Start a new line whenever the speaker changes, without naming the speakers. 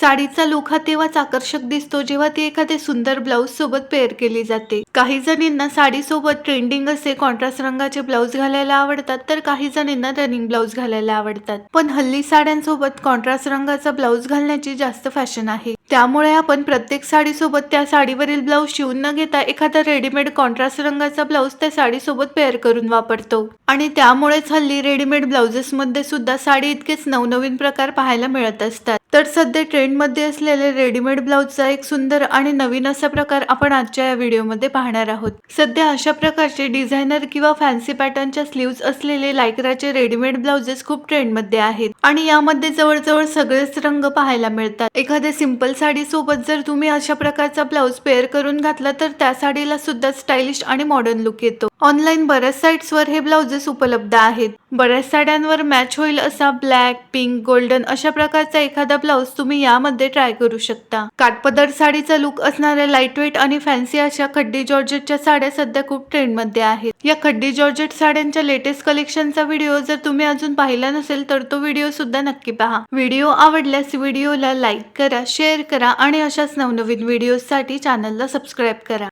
साडीचा लुक हा तेव्हाच आकर्षक दिसतो जेव्हा ती एखाद्या सुंदर ब्लाऊज सोबत पेअर केली जाते. काही जणींना साडी सोबत ट्रेंडिंग असे कॉन्ट्रास्ट रंगाचे ब्लाऊज घालायला आवडतात तर काही जणींना रनिंग ब्लाऊज घालायला आवडतात. पण हल्ली साड्यांसोबत कॉन्ट्रास्ट रंगाचा ब्लाऊज घालण्याची जास्त फॅशन आहे. त्यामुळे आपण प्रत्येक साडीसोबत त्या साडीवरील ब्लाऊज शिवून न घेता एखादा रेडीमेड कॉन्ट्रास्ट रंगाचा ब्लाऊज त्या साडीसोबत पेअर करून वापरतो. आणि त्यामुळेच हल्ली रेडीमेड ब्लाउजेस मध्ये सुद्धा साडी इतकेच नवनवीन प्रकार पाहायला मिळत असतात. तर सध्या ट्रेंडमध्ये असलेले रेडीमेड ब्लाऊजचा एक सुंदर आणि नवीन असा प्रकार आपण आजच्या या व्हिडिओमध्ये पाहणार आहोत. सध्या अशा प्रकारचे डिझायनर किंवा फॅन्सी पॅटर्नच्या स्लीव्ज असलेले लायक्राचे रेडीमेड ब्लाउजेस खूप ट्रेंडमध्ये आहेत आणि यामध्ये जवळजवळ सगळेच रंग पाहायला मिळतात. एखाद्या सिंपल साडी सोबत जर तुम्ही अशा प्रकारचा ब्लाऊज पेअर करून घातला तर त्या साडीला सुद्धा स्टायलिश आणि मॉडर्न लुक येतो. ऑनलाईन बऱ्याच साईट्सवर हे ब्लाउजेस उपलब्ध आहेत. बऱ्याच साड्यांवर मॅच होईल असा ब्लॅक पिंक गोल्डन अशा प्रकारचा एखादा ब्लाऊज तुम्ही यामध्ये ट्राय करू शकता. काटपदर साडीचा लुक असणाऱ्या लाइट वेट आणि फॅन्सी अशा खड्डी जॉर्जेटच्या साड्या सध्या खूप ट्रेंडमध्ये आहेत. या खड्डी जॉर्जेट साड्यांच्या लेटेस्ट कलेक्शनचा व्हिडिओ जर तुम्ही अजून पाहिला नसेल तर तो व्हिडिओ सुद्धा नक्की पहा. व्हिडिओ आवडल्यास व्हिडिओला लाईक करा शेअर करा आणि अशाच नवनवीन व्हिडिओसाठी चॅनलला सबस्क्राईब करा.